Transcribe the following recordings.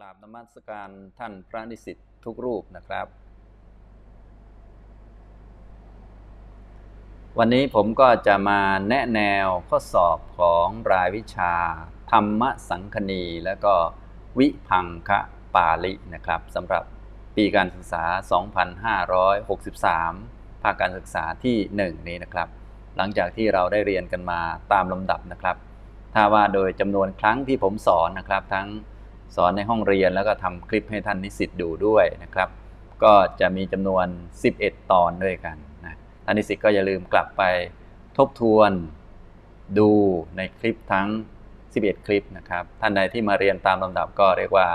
กราบนมัสการท่านพระนิสิตทุกรูปนะครับ วันนี้ผมก็จะมาแนะแนวข้อสอบของรายวิชา ธรรมสังคณี และก็วิพังคะปาลินะครับสำหรับปีการศึกษา 2563 ภาคการศึกษาที่ 1 นี้นะครับ หลังจากที่เราได้เรียนกันมาตามลำดับนะครับ ถ้าว่าโดยจำนวนครั้งที่ผมสอนนะครับทั้ง สอนในห้องเรียนแล้วก็ทำคลิปให้ท่านนิสิตดูด้วยนะครับ ก็จะมีจำนวน 11 ตอนด้วยกันนะท่านนิสิตก็อย่าลืมกลับไปทบทวนดูในคลิปทั้ง 11 คลิปนะครับ ท่านใดที่มาเรียนตามลำดับก็เรียกว่า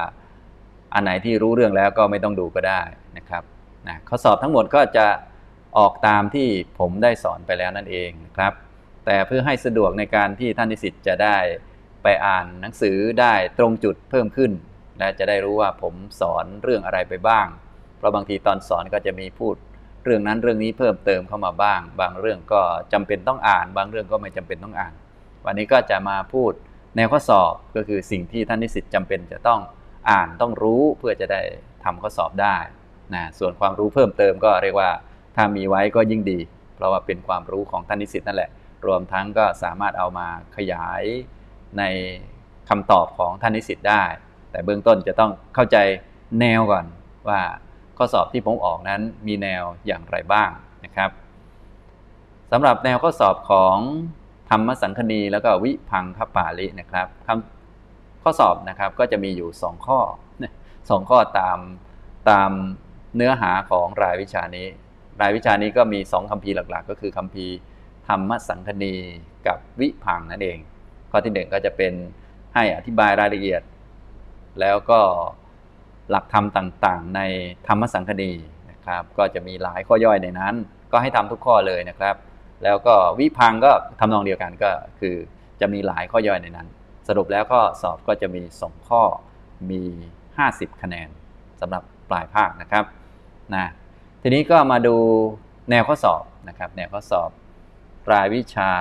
อันไหนที่รู้เรื่องแล้วก็ไม่ต้องดูก็ได้นะครับนะข้อสอบทั้งหมดก็จะออกตามที่ผมได้สอนไปแล้วนั่นเองนะครับ แต่เพื่อให้สะดวกในการที่ท่านนิสิตจะได้ ไปอ่านหนังสือได้ตรงจุดเพิ่มขึ้น และจะได้รู้ว่าผมสอนเรื่องอะไรไปบ้าง เพราะบางทีตอนสอนก็จะมีพูดเรื่องนั้นเรื่องนี้เพิ่มเติมเข้ามาบ้าง บางเรื่องก็จำเป็นต้องอ่าน บางเรื่องก็ไม่จำเป็นต้องอ่าน วันนี้ก็จะมาพูดแนวข้อสอบก็คือสิ่งที่ท่านนิสิตจำเป็นจะต้องอ่านต้องรู้เพื่อจะได้ทำข้อสอบได้นะส่วนความรู้เพิ่มเติมก็เรียกว่าถ้ามีไว้ก็ยิ่งดี เพราะว่าเป็นความรู้ของท่านนิสิตนั่นแหละ รวมทั้งก็สามารถเอามาขยาย ในคำตอบของท่านนิสิตได้ แต่เบื้องต้นจะต้องเข้าใจแนวก่อนว่าข้อสอบที่ผมออกนั้นมีแนวอย่างไรบ้างนะครับสำหรับแนวข้อสอบของธรรมสังคณีแล้วก็วิพังคปาลินะครับคำข้อสอบนะครับก็จะมีอยู่ 2 ข้อสองข้อตามตามเนื้อหาของรายวิชานี้ รายวิชานี้ก็มี 2คัมภีร์หลักๆ ก็คือคัมภีร์ธรรมสังคณีกับวิพังนั่นเอง ข้อที่หนึ่งก็จะเป็นให้อธิบายรายละเอียด แล้วก็หลักธรรมต่างๆ ในธรรมสังคณีนะครับ ก็จะมีหลายข้อย่อยในนั้น ก็ให้ทำทุกข้อเลยนะครับ แล้วก็วิพังก็ทำนองเดียวกันก็คือจะมีหลายข้อย่อยในนั้น สรุปแล้วก็สอบก็จะมี 2 ข้อมี 50 คะแนนสำหรับปลายภาคนะครับนะทีนี้ก็มาดูแนวข้อสอบนะครับ แนวข้อสอบรายวิชา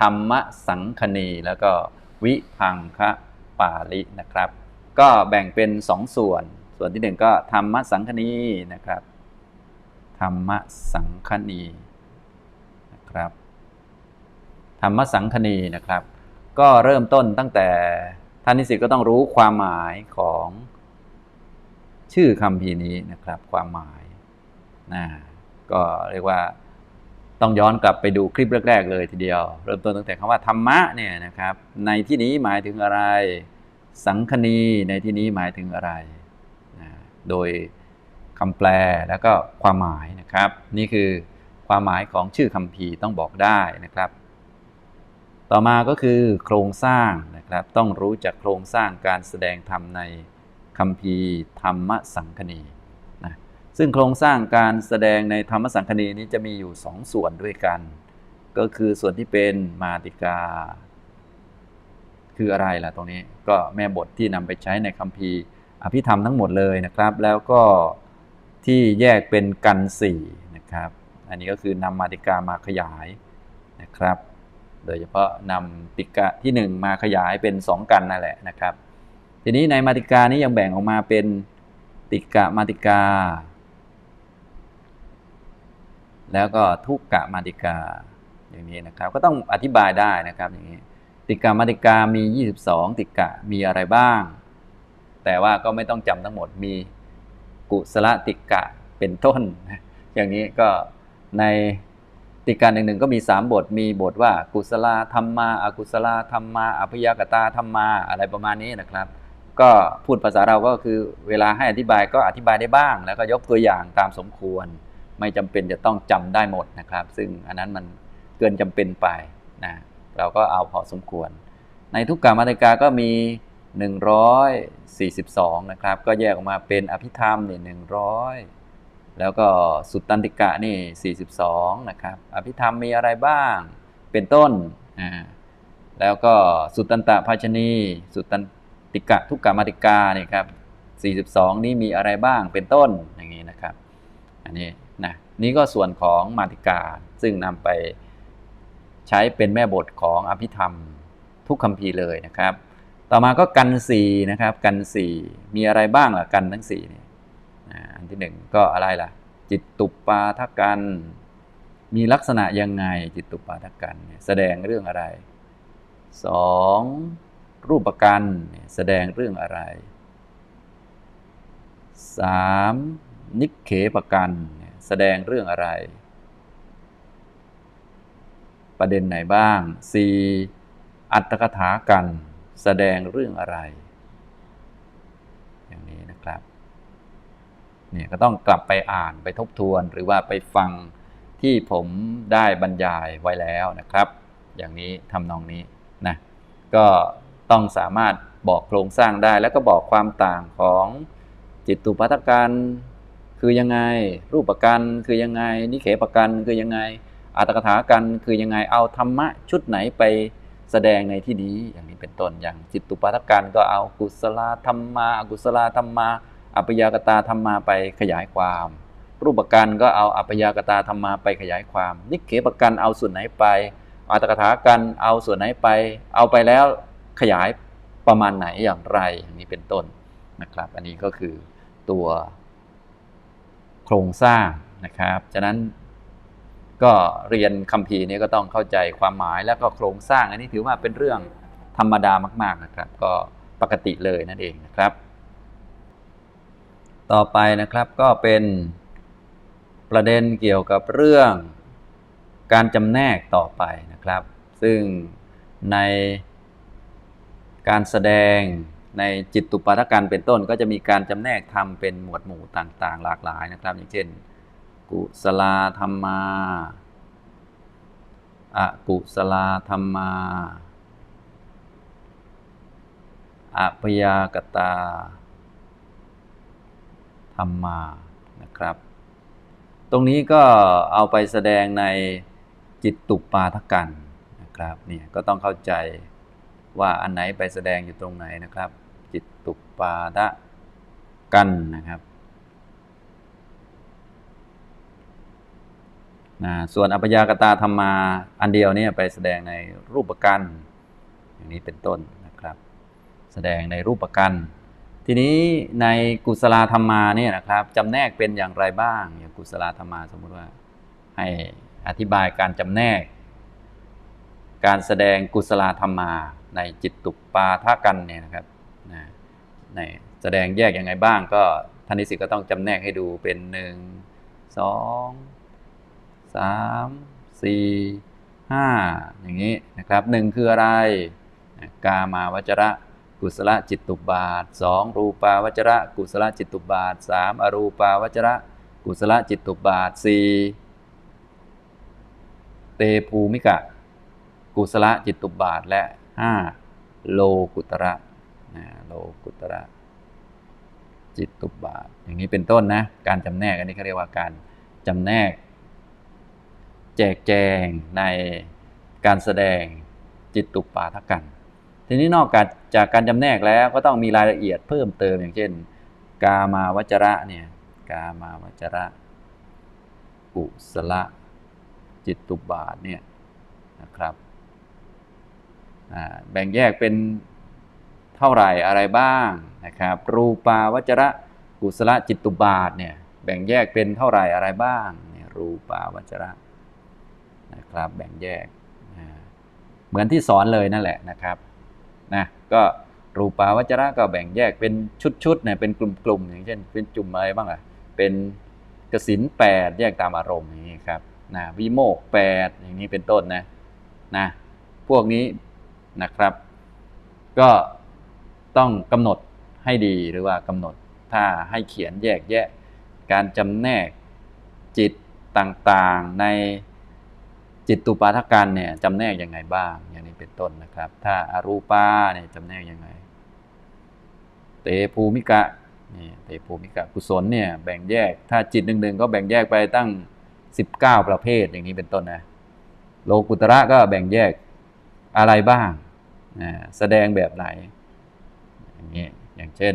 ธรรมสังคณีแล้วก็วิพังคะปาลินะครับ ก็แบ่งเป็น2ส่วน ส่วนที่1ก็ธรรมสังคณีนะครับ ธรรมสังคณีนะครับ ธรรมสังคณีนะครับ ก็เริ่มต้นตั้งแต่ท่านนิสิตก็ต้องรู้ความหมายของชื่อคำพีนี้นะครับ ความหมายนะก็เรียกว่า ต้องย้อนกลับไปดูคลิปแรกๆเลยทีเดียว เริ่มต้นตั้งแต่คำว่าธรรมะเนี่ยนะครับ ในที่นี้หมายถึงอะไร สังคณีในที่นี้หมายถึงอะไรนะโดยคำแปลแล้วก็ความหมายนะครับ นี่คือความหมายของชื่อคำพีต้องบอกได้นะครับ ต่อมาก็คือโครงสร้างนะครับ ต้องรู้จักโครงสร้างการแสดงธรรมในคำพีธรรมสังคณี ซึ่งโครงสร้างการแสดงในธรรมสังคณีนี้จะมีอยู่สองส่วนด้วยกัน ก็คือส่วนที่เป็นมาติกา คืออะไรล่ะตรงนี้ก็แม่บทที่นำไปใช้ในคำพีร์อภิธรรมทั้งหมดเลยนะครับ แล้วก็ที่แยกเป็นกันสี่นะครับ อันนี้ก็คือนำมาติกามาขยายนะครับ โดยเฉพาะนำติกะที่ 1 มาขยายเป็น 2 กันนั่นแหละนะครับ ทีนี้ในมาติกานี้ยังแบ่งออกมาเป็นติกะมาติกา แล้วก็ทุกกะมาติกาอย่างนี้นะครับ ก็ต้องอธิบายได้นะครับอย่างนี้ติกะมาติกามี 22 ติกะมีอะไรบ้าง แต่ว่าก็ไม่ต้องจำทั้งหมดมีกุศลติกะเป็นต้น อย่างนี้ก็ในติการหนึ่งๆก็มี 3 บทมีบทว่ากุศลธรรมาอากุศลธรรมาอภิยากตาธรรมาอะไรประมาณนี้นะครับ ก็พูดภาษาเราก็คือเวลาให้อธิบายก็อธิบายได้บ้าง แล้วก็ยกตัวอย่างตามสมควร ไม่จำเป็นจะต้องจำได้หมดนะครับ ซึ่งอันนั้นมันเกินจำเป็นไปนะเราก็เอาพอสมควร ในทุกกามาติกาก็มี 142 นะครับ ก็แยกออกมาเป็นอภิธรรมเนี่ย100แล้วก็สุตตันติกะนี่ 42 นะครับ อภิธรรมมีอะไรบ้าง เป็นต้นอ่าแล้วก็สุตตันตภาชนี สุตตันติกะทุกกามาติกาเนี่ยครับ 42 นี้มีอะไรบ้างเป็นต้นอย่างนี้นะครับ อันนี้ นี่ก็ส่วนของมาติกา ซึ่งนำไปใช้เป็นแม่บทของอภิธรรมทุกคำพีเลยนะครับ ต่อมาก็กันสี่นะครับ กันสี่มีอะไรบ้างล่ะกันทั้งสี่เนี่ยอันที่หนึ่งก็อะไรล่ะ จิตตุปาทกัน มีลักษณะยังไงจิตตุปาทกันแสดงเรื่องอะไรสองรูปกันแสดงเรื่องอะไรสามนิเขปกัน แสดงเรื่องอะไร ประเด็นไหนบ้าง 4. อัตถกถากัน แสดงเรื่องอะไร อย่างนี้นะครับเนี่ยก็ต้องกลับไปอ่านไปทบทวนหรือว่าไปฟังที่ผมได้บรรยายไว้แล้วนะครับ อย่างนี้ทำนองนี้นะก็ต้องสามารถบอกโครงสร้างได้ แล้วก็บอกความต่างของจิตตุปัฏกัน คือยังไง รูปประกันคือยังไง นิเขปกันคือยังไงอัตถกถากันคือยังไงเอาธรรมะชุดไหนไปแสดงในที่นี้อย่างนี้เป็นต้นอย่างจิตตุปัฏฐกันก็เอากุศลธรรมาอกุศลธรรมาอัปยากตาธรรมาไปขยายความ รูปประกันก็เอาอัปยากตาธรรมาไปขยายความ นิเขปกันเอาส่วนไหนไปอัตถกถากันเอาส่วนไหนไป เอาไปแล้วขยายประมาณไหนอย่างไรอย่างนี้เป็นต้นนะครับ อันนี้ก็คือตัว โครงสร้างนะครับฉะนั้นก็เรียนคัมภีร์นี้ก็ต้องเข้าใจความหมายแล้วก็โครงสร้าง อันนี้ถือว่าเป็นเรื่องธรรมดามาก ๆนะครับ ก็ปกติเลยนั่นเองนะครับ ต่อไปนะครับก็เป็นประเด็นเกี่ยวกับเรื่องการจำแนกต่อไปนะครับ ซึ่งในการแสดง ในจิตตุปาทกันเป็นต้น ก็จะมีการจำแนกทำเป็นหมวดหมู่ต่างๆ หลากหลายนะครับ อย่างเช่น กุศลธรรมาอะกุศลธรรมาอัพยากตา ธรรมานะครับ ตรงนี้ก็เอาไปแสดงในจิตตุปาทกันนะครับเนี่ยก็ต้องเข้าใจว่าอันไหนไปแสดงอยู่ตรงไหนนะครับ ตุปาทกันนะครับนะส่วนอัปยากตาธรรมาอันเดียวเนี่ยไปแสดงในรูปกันอย่างนี้เป็นต้นนะครับ แสดงในรูปกันทีนี้ในกุศลธรรมาเนี่ยนะครับจำแนกเป็นอย่างไรบ้างอย่างกุศลธรรมาสมมุติว่าให้อธิบายการจำแนก การแสดงกุศลธรรมาในจิตตุปาทกันเนี่ยนะครับนะ ในแสดงแยกยังไงบ้าง ก็ท่านนิสิตก็ต้องจำแนกให้ดูเป็นหนึ่งสองสามสี่ห้าอย่างนี้นะครับหนึ่งคืออะไรกามาวจระกุศลจิตตุบาทสองรูปาวจระกุศลจิตตุบาทสามอรูปาวจระกุศลจิตตุบาทสี่เตภูมิกะ กุศลจิตตุบาทและห้าโลกุตระ โลกุตระจิตตุบาท อย่างนี้เป็นต้นนะ การจำแนกอันนี้เขาเรียกว่าการจำแนก แจกแจงในการแสดงจิตตุปาทกัน ทีนี้นอกจากจากการจำแนกแล้วก็ต้องมีรายละเอียดเพิ่มเติมอย่างเช่น กามาวจระเนี่ย กามาวจระกุศลจิตตุบาทเนี่ยนะครับแบ่งแยกเป็น เท่าไหร่อะไรบ้างนะครับรูปาวจระกุศลจิตตุบาทเนี่ยแบ่งแยกเป็นเท่าไหร่อะไรบ้างเนี่ยรูปาวจระนะครับแบ่งแยกเหมือนที่สอนเลยนั่นแหละนะครับนะก็รูปาวจระก็แบ่งแยกเป็นชุดๆเนี่ยเป็นกลุ่มๆอย่างเช่น เป็นจุ่มอะไรบ้างอะเป็นกสินแปดแยกตามอารมณ์อย่างนี้ครับนะวิโมกแปดอย่างนี้เป็นต้นนะนะพวกนี้นะครับ ก็ ต้องกำหนดให้ดีหรือว่ากำหนดถ้าให้เขียนแยกแยะ การจำแนกจิตต่างๆ ในจิตตุปาทกันเนี่ยจำแนกยังไงบ้าง อย่างนี้เป็นต้นนะครับ ถ้าอารูปาเนี่ยจำแนกยังไง เตภูมิกะนี่เตภูมิกะกุศลเนี่ยแบ่งแยกถ้าจิตหนึ่งๆ ก็แบ่งแยกไปตั้ง 19 ประเภทอย่างนี้เป็นต้นนะโลกุตระก็แบ่งแยกอะไรบ้าง แสดงแบบไหน อย่างนี้อย่างเช่น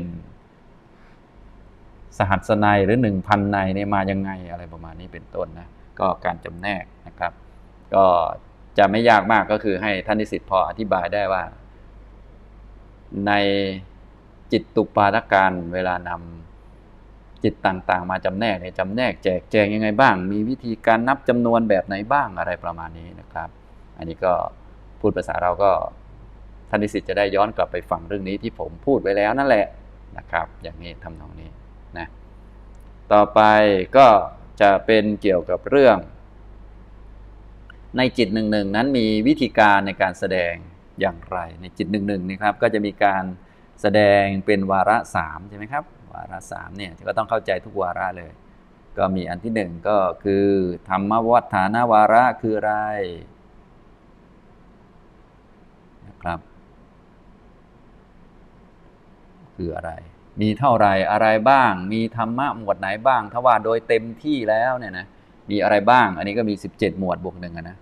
สหัสนัยหรือหนึ่งพันในเนี่ยมายังไงอะไรประมาณนี้เป็นต้นนะก็การจำแนกนะครับ ก็จะไม่ยากมากก็คือให้ท่านนิสิตพออธิบายได้ว่า ในจิตตุปาทการเวลานำจิตต่างๆ มาจำแนกเนี่ยจำแนกแจกแจงยังไงบ้าง มีวิธีการนับจำนวนแบบไหนบ้างอะไรประมาณนี้นะครับ อันนี้ก็พูดภาษาเราก็ ท่านนิสิตจะได้ย้อนกลับไปฟังเรื่องนี้ที่ผมพูดไว้แล้วนั่นแหละนะครับ อย่างนี้ทำนองนี้นะต่อไปก็จะเป็นเกี่ยวกับเรื่อง ในจิตหนึ่งหนึ่งนั้นมีวิธีการในการแสดงอย่างไร ในจิตหนึ่งหนึ่งนี่ครับ ก็จะมีการแสดงเป็นวาระสามใช่ไหมครับ วาระสามเนี่ยก็ต้องเข้าใจทุกวาระเลย ก็มีอันที่หนึ่งก็คือธรรมวัฏฐานวาระคืออะไรนะครับ คืออะไร มีเท่าไรอะไรบ้าง มีธรรมะหมวดไหนบ้าง ถ้าว่าโดยเต็มที่แล้วเนี่ยนะมีอะไรบ้าง อันนี้ก็มี 17 หมวดบวกหนึ่งอะนะ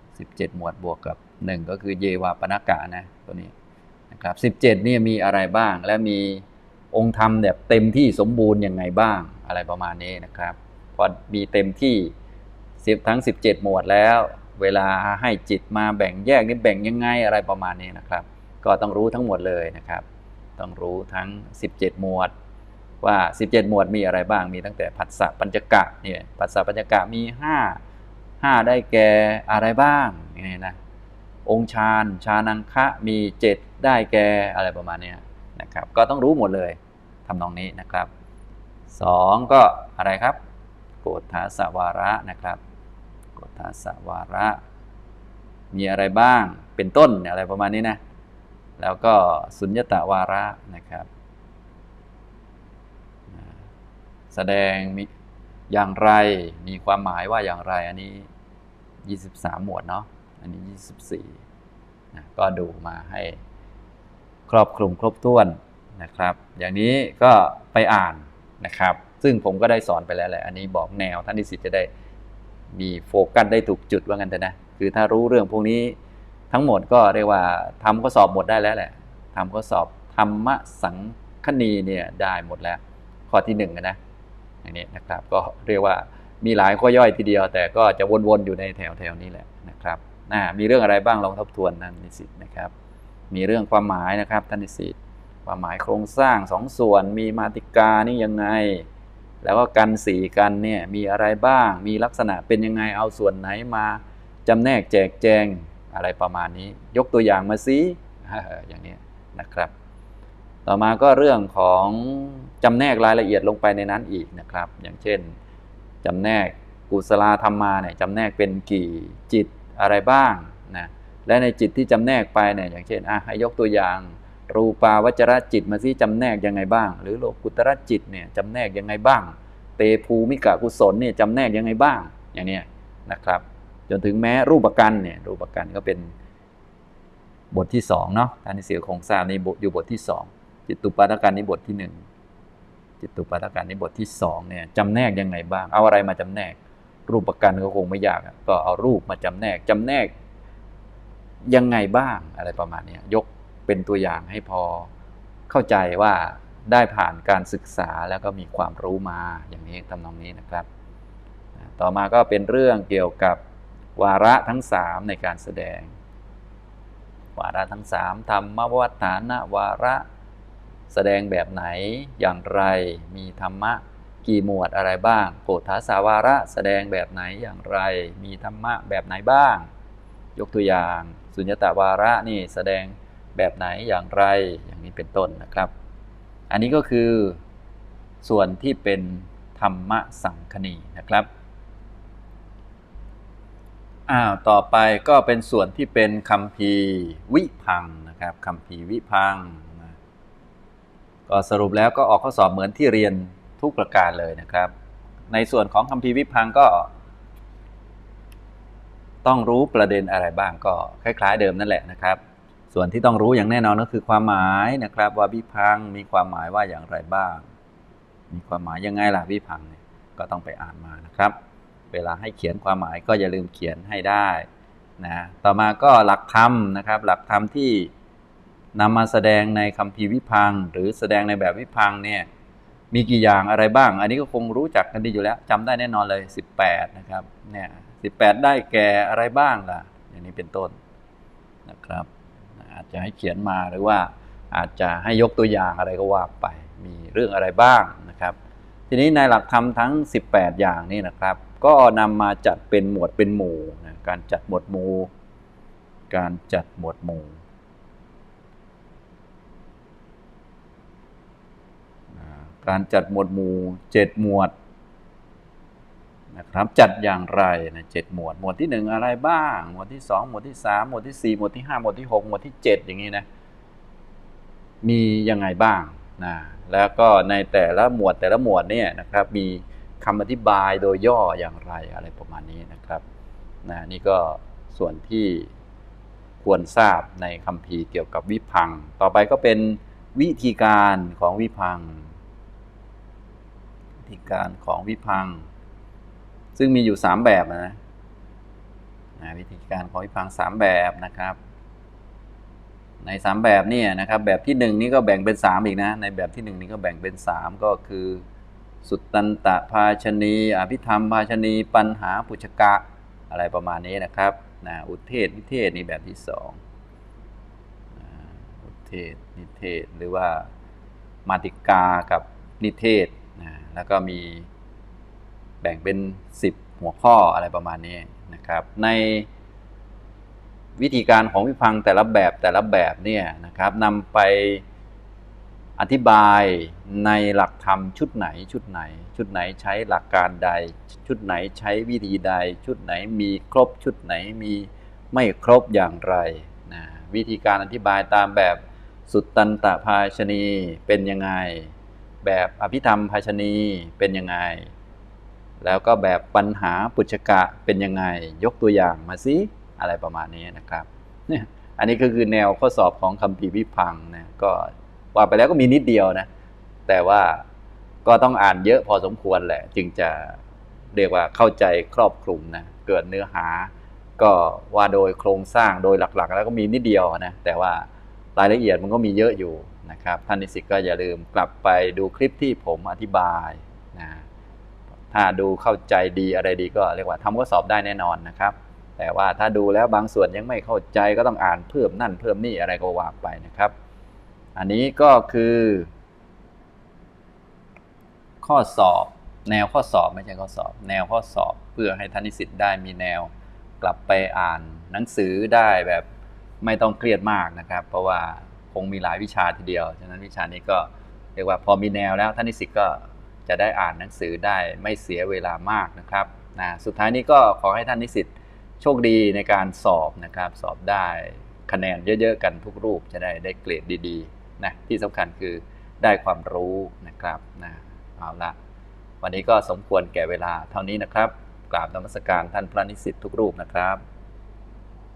17หมวดบวกกับ1ก็คือเยวาปนากะนะตัวนี้นะครับ17นี่มีอะไรบ้าง และมีองค์ธรรมแบบเต็มที่สมบูรณ์ยังไงบ้างอะไรประมาณนี้นะครับพอมีเต็มที่สิบทั้ง 17 หมวดแล้ว เวลาให้จิตมาแบ่งแยกนี่แบ่งยังไงอะไรประมาณนี้นะครับ ก็ต้องรู้ทั้งหมดเลยนะครับ ต้องรู้ทั้ง 17 หมวด ว่า 17 หมวดมีอะไรบ้างมีตั้งแต่ผัสสะปัญจกะเนี่ยผัสสะปัญจกะมี 5 5 ได้แก่อะไรบ้างนี่นะองค์ฌานฌานังคะมี 7 ได้แก่อะไรประมาณนี้นะครับ ก็ต้องรู้หมดเลยทำนองนี้นะครับ 2 ก็อะไรครับ โกฏฐาสวาระนะครับ โกฏฐาสวาระ มีอะไรบ้างเป็นต้นอะไรประมาณนี้นะ แล้วก็สุญญตาวาระนะครับ แสดงมีอย่างไรมีความหมายว่าอย่างไรอันนี้ 23 หมวดเนาะอันนี้ 24นะก็ดูมาให้ครอบคลุมครบถ้วนนะครับ อย่างนี้ก็ไปอ่านนะครับ ซึ่งผมก็ได้สอนไปแล้วแหละอันนี้บอกแนวท่านนิสิตจะได้มีโฟกัสได้ถูกจุดว่างั้นเถอะนะ คือถ้ารู้เรื่องพวกนี้ ทั้งหมดก็เรียกว่าทำข้อสอบหมดได้แล้วแหละทำข้อสอบธรรมสังคณีเนี่ยได้หมดแล้ว ข้อที่หนึ่งนะอย่างนี้นะครับก็เรียกว่ามีหลายข้อย่อยทีเดียว แต่ก็จะวนๆอยู่ในแถวๆนี้แหละนะครับนะมีเรื่องอะไรบ้างลองทบทวนท่านนิสิตนะครับ มีเรื่องความหมายนะครับท่านนิสิตความหมายโครงสร้างสองส่วนมีมาติกานี่ยังไง แล้วก็กันสีกันเนี่ยมีอะไรบ้าง มีลักษณะเป็นยังไงเอาส่วนไหนมาจำแนกแจกแจง อะไรประมาณนี้ ยกตัวอย่างมาสิอย่างนี้นะครับ ต่อมาก็เรื่องของจำแนกรายละเอียดลงไปในนั้นอีกนะครับ อย่างเช่นจำแนกกุศลธรรมมาเนี่ยจำแนกเป็นกี่จิตอะไรบ้างนะและในจิตที่จำแนกไปเนี่ยอย่างเช่นอะให้ยกตัวอย่าง รูปาวจรจิตมาซิจำแนกยังไงบ้าง หรือโลกุตรจิตเนี่ยจำแนกยังไงบ้าง เตภูมิกะกุศลเนี่ยจำแนกยังไงบ้างอย่างเนี้ยนะครับ จนถึงแม้รูปปกันเนี่ยรูปปกันก็เป็นบทที่สองเนาะท่ารเสียคงทราบในบทอยู่บทที่สองจิตตุปาทการนี้บทที่หนึ่งจิตตุปาทการนี้บทที่สองเนี่ยจำแนกยังไงบ้าง เอาอะไรมาจำแนก รูปปกันก็คงไม่ยากก็เอารูปมาจำแนกจำแนกยังไงบ้างอะไรประมาณนี้ยกเป็นตัวอย่างให้พอเข้าใจว่าได้ผ่านการศึกษาแล้วก็มีความรู้มาอย่างนี้ทำนองนี้นะครับ ต่อมาก็เป็นเรื่องเกี่ยวกับ วาระทั้งสามในการแสดง วาระทั้งสามธรรมวัฏฐานวาระแสดงแบบไหนอย่างไรมีธรรมะกี่หมวดอะไรบ้าง โกฏฐาสาวาระแสดงแบบไหนอย่างไร มีธรรมะแบบไหนบ้าง ยกตัวอย่าง สุญญตาวาระนี่แสดงแบบไหนอย่างไรอย่างนี้เป็นต้นนะครับ อันนี้ก็คือส่วนที่เป็นธรรมะสังคณีนะครับ อ้าวต่อไปก็เป็นส่วนที่เป็นคำพีวิพังนะครับคำพีวิพังก็สรุปแล้วก็ออกข้อสอบเหมือนที่เรียนทุกประการเลยนะครับ ในส่วนของคำพีวิพังก็ ต้องรู้ประเด็นอะไรบ้างก็คล้าย ๆ เดิมนั่นแหละนะครับ ส่วนที่ต้องรู้อย่างแน่นอนก็คือความหมายนะครับ ว่าวิพังมีความหมายว่าอย่างไรบ้าง มีความหมายยังไงล่ะวิพังเนี่ยก็ต้องไปอ่านมานะครับ เวลาให้เขียนความหมายก็อย่าลืมเขียนให้ได้นะต่อมาก็หลักธรรมนะครับ หลักธรรมที่นำมาแสดงในคำพีวิพังหรือแสดงในแบบวิพังเนี่ยมีกี่อย่างอะไรบ้าง อันนี้ก็คงรู้จักกันดีอยู่แล้วจำได้แน่นอนเลย 18 นะครับเนี่ย18 ได้แก่อะไรบ้างล่ะ อย่างนี้เป็นต้นนะครับ อาจจะให้เขียนมาหรือว่าอาจจะให้ยกตัวอย่างอะไรก็ว่าไป มีเรื่องอะไรบ้างนะครับ ทีนี้ในหลักธรรมทั้ง 18 อย่างนี้นะครับ ก็นำมาจัดเป็นหมวดเป็นหมู่นะการจัดหมวดหมู่ การจัดหมวดหมู่การจัดหมวดหมู่เจ็ดหมวดนะครับจัดอย่างไรนะเจ็ดหมวด หมวดที่หนึ่งอะไรบ้าง หมวดที่สองหมวดที่สามหมวดที่สี่หมวดที่ห้าหมวดที่หกหมวดที่เจ็ดอย่างนี้นะมียังไงบ้างนะแล้วก็ในแต่ละหมวดแต่ละหมวดเนี่ยนะครับมี คำอธิบายโดยย่ออย่างไรอะไรประมาณนี้นะครับนะนี่ก็ส่วนที่ควรทราบในคัมภีร์เกี่ยวกับวิพัง ต่อไปก็เป็นวิธีการของวิพัง วิธีการของวิพัง ซึ่งมีอยู่ 3 แบบนะนะวิธีการของวิพังสามแบบนะครับ ในสามแบบเนี่ยนะครับ แบบที่หนึ่งนี่ก็แบ่งเป็นสามอีกนะ ในแบบที่หนึ่งนี่ก็แบ่งเป็นสามก็คือ สุตตันตะภาชนีอภิธรรมภาชนีปัญหาปุจกะ อะไรประมาณนี้นะครับนะอุเทศนิเทศนี่แบบที่สองอุเทศนิเทศหรือว่ามาติกากับนิเทศนะแล้วก็มีแบ่งเป็น 10 หัวข้ออะไรประมาณนี้นะครับ ในวิธีการของวิพังแต่ละแบบแต่ละแบบเนี่ยนะครับนำไป อธิบายในหลักธรรมชุดไหนชุดไหน ชุดไหนใช้หลักการใด ชุดไหนใช้วิธีใด ชุดไหนมีครบชุดไหนมีไม่ครบอย่างไรนะวิธีการอธิบายตามแบบสุตตันตภาชนีเป็นยังไง แบบอภิธรรมภาชนีเป็นยังไง แล้วก็แบบปัญหาปุจฉกะเป็นยังไง ยกตัวอย่างมาสิอะไรประมาณนี้นะครับเนี่ยอันนี้ก็คือแนวข้อสอบของคำพีร์วิพังค์นะก็ ว่าไปแล้วก็มีนิดเดียวนะ แต่ว่าก็ต้องอ่านเยอะพอสมควรแหละ จึงจะเรียกว่าเข้าใจครอบคลุมนะเกิดเนื้อหา ก็ว่าโดยโครงสร้างโดยหลักๆ แล้วก็มีนิดเดียวนะแต่ว่ารายละเอียดมันก็มีเยอะอยู่นะครับ ท่านนิสิตก็อย่าลืมกลับไปดูคลิปที่ผมอธิบายนะถ้าดูเข้าใจดีอะไรดีก็เรียกว่าทำข้อสอบได้แน่นอนนะครับ แต่ว่าถ้าดูแล้วบางส่วนยังไม่เข้าใจก็ต้องอ่านเพิ่มนั่นเพิ่มนี่อะไรก็ว่าไปนะครับ อันนี้ก็คือ ข้อสอบ แนวข้อสอบไม่ใช่ข้อสอบ แนวข้อสอบเพื่อให้ท่านนิสิตได้มีแนวกลับไปอ่านหนังสือได้แบบไม่ต้องเครียดมากนะครับ เพราะว่าคงมีหลายวิชาทีเดียว ฉะนั้นวิชานี้ก็เรียกว่าพอมีแนวแล้วท่านนิสิตก็จะได้อ่านหนังสือได้ไม่เสียเวลามากนะครับนะสุดท้ายนี้ก็ขอให้ท่านนิสิตโชคดีในการสอบนะครับ สอบได้คะแนนเยอะๆกันทุกรูปจะได้ได้เกรดดี ๆ นะที่สำคัญคือได้ความรู้นะครับนะเอาละวันนี้ก็สมควรแก่เวลาเท่านี้นะครับกราบนมัสการท่านพระนิสิตทุกรูปนะครับ